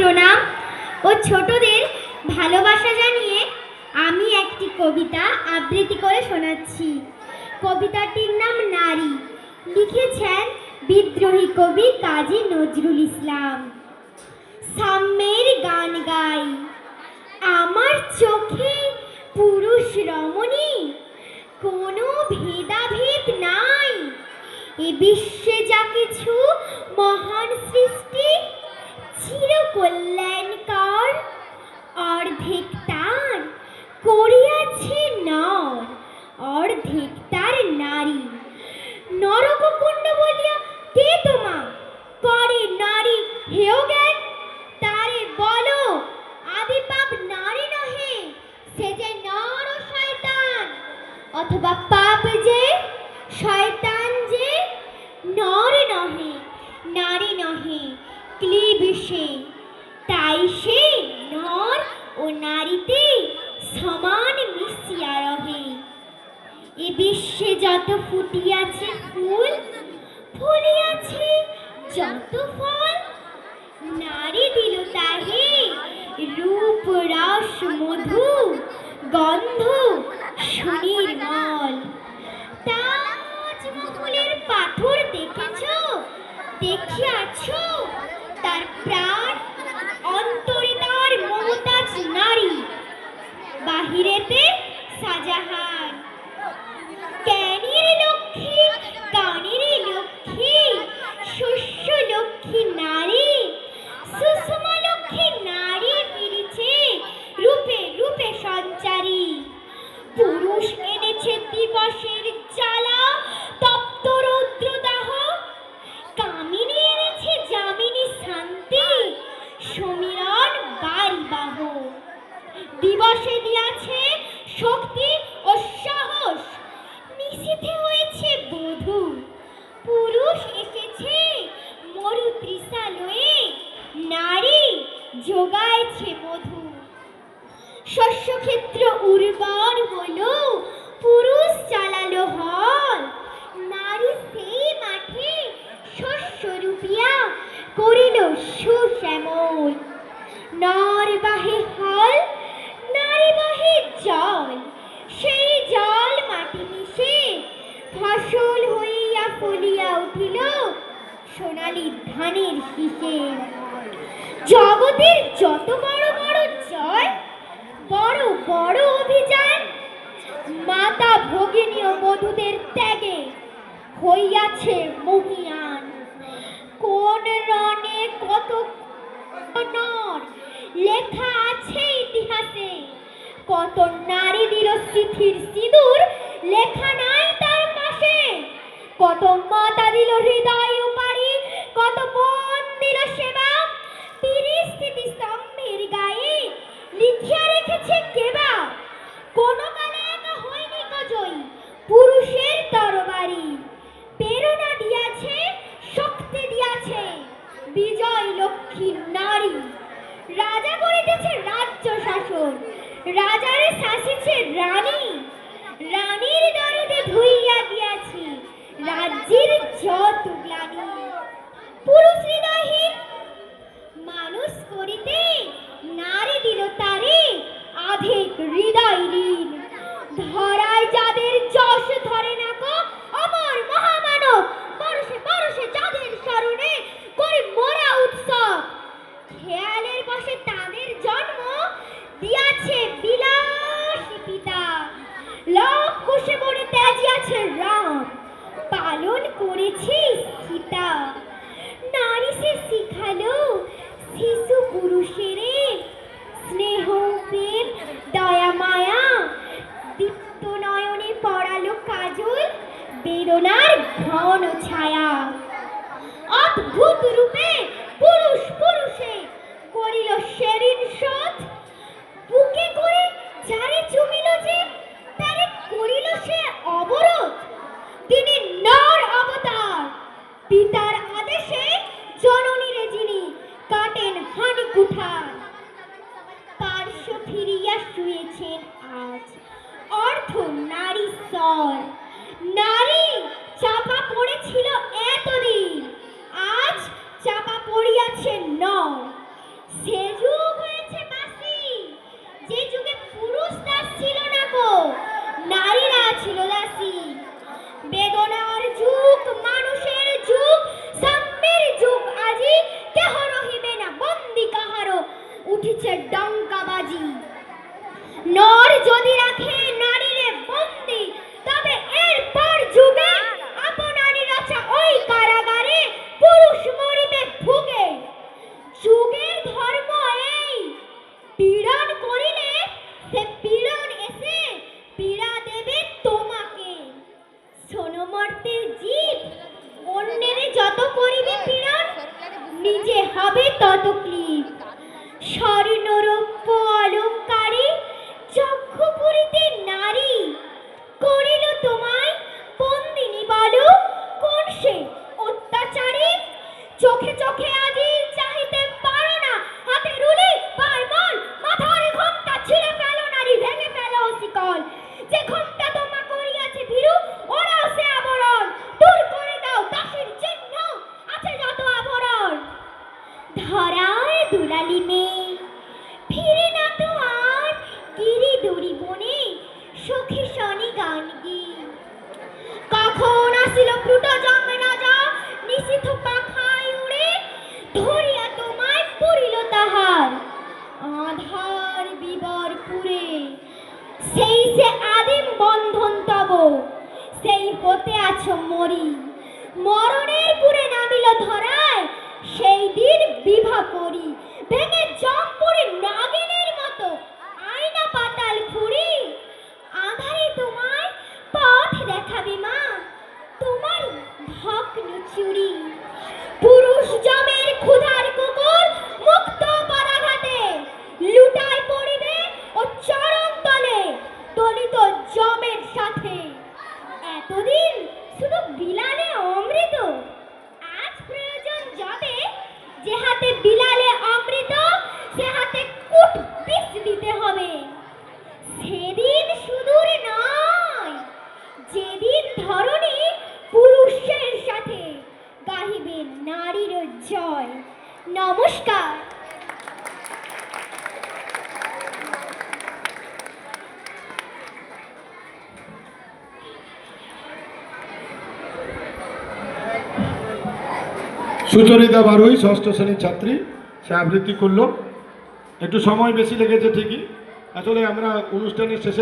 প্রণাম ও ছোটদের ভালোবাসা জানিয়ে আমি একটি কবিতা আবৃত্তি করে শোনাচ্ছি। কবিতাটির নাম নারী। লিখেছেন বিদ্রোহী কবি কাজী নজরুল ইসলাম। সাম্যের গান গাই। আমার চোখে পুরুষ রমণী, কোনো ভেদাভেদ নাই। এ বিশ্বে যা কিছু মহান সৃষ্টি কল্যাণকর অর্ধেক তার করিয়াছে নর, অর্ধেক তার নারী। নরককুণ্ড বলিয়া কে তোমা? করে নারী হেও জ্ঞান। তারে বলো আদি পাপ নারী নহে, সে যে নর ও শয়তান। অথবা পাপ যে, শয়তান যে, নর নহে, নারী নহে, ক্লীব তাই সে নর ও নারীতে সমান মিশিয়া রহে। এ বিশ্বে যত ফুটিয়াছে ফুল, ফুলিয়াছে যত ফল, নারী দিল তাহে রূপ, রস, মধু, গন্ধ দিবসে দিয়াছে শক্তি ও সাহস। নিষিদ্ধে হয়েছে বধূ। পুরুষ এসেছে মরু তৃষা লয়ে নারী যোগাইছে মধু। শস্যক্ষেত্র উর্বর হলো, পুরুষ চালালো হল। নারী সেই মাঠে শস্য রূপিয়া করিল সুশ্যামল। নর বাহে হল জল সেই জল মাটি মিশে ফসল হইয়া ফলিয়া উঠিল সোনালি ধানের শীষে। জগতের যত বড় বড় জয়, বড় বড় অভিযান, মাতা ভগিনী ও বধূদের ত্যাগে হইয়াছে মহিয়ান। কত নারী দিল সিথির সিঁদুর, লেখা নাই তার পাশে। কত মাতা দিল হৃদয় উপারি কত বোন দিল সেবা। পরিস্থিতি স্তম্ভের গায়ে লিখিয়া রেখেছে কেবা। কোন কালে একা হয়নি কজই পুরুষের তরবারি। প্রেরণা দিয়াছে, শক্তি দিয়াছে, বিজয় লক্ষ্মী নারী। রাজা করিতেছে রাজ্য শাসন। রাজারে শাসিছে রানী। রানীর দরদে ধুইয়া দিয়াছি। রাজ্যের যত পালন করেছে সীতা? নারী শিখালো, শিশু পুরুষেরে স্নেহ, প্রেম, দয়া, মায়া। দীপ্ত নয়নে পড়ালো কাজল, বেদনার ঘন ছায়া। অদ্ভুত রূপে পুরুষ পুরুষে করিল সেরিন শোধ বুকে করে যারে হাতে জীব। অন্যের যত করিবে পীড়ন নিজে হবে তত ক্লিপ। স্বর্ণরৌপ্য অলঙ্ক আসিল প্লুটো জন্মে রাজা নিশিথ পাখায় উড়ে ধরিয়া তোমায় পুরিল তাহার। আধার বিবর পুরে, সেই সে আদিম বন্ধন তব, সেই হতে আছো মরি। মরণের পুরে নামিল ধরায়, সেই দিন বিভা করি। ভেঙে জম পুরে নাগিন cutie. সুচরিতা বারুই, ষষ্ঠ শ্রেণির ছাত্রী। সে আবৃত্তি করল। একটু সময় বেশি লেগেছে ঠিকই। আসলে আমরা অনুষ্ঠানের শেষে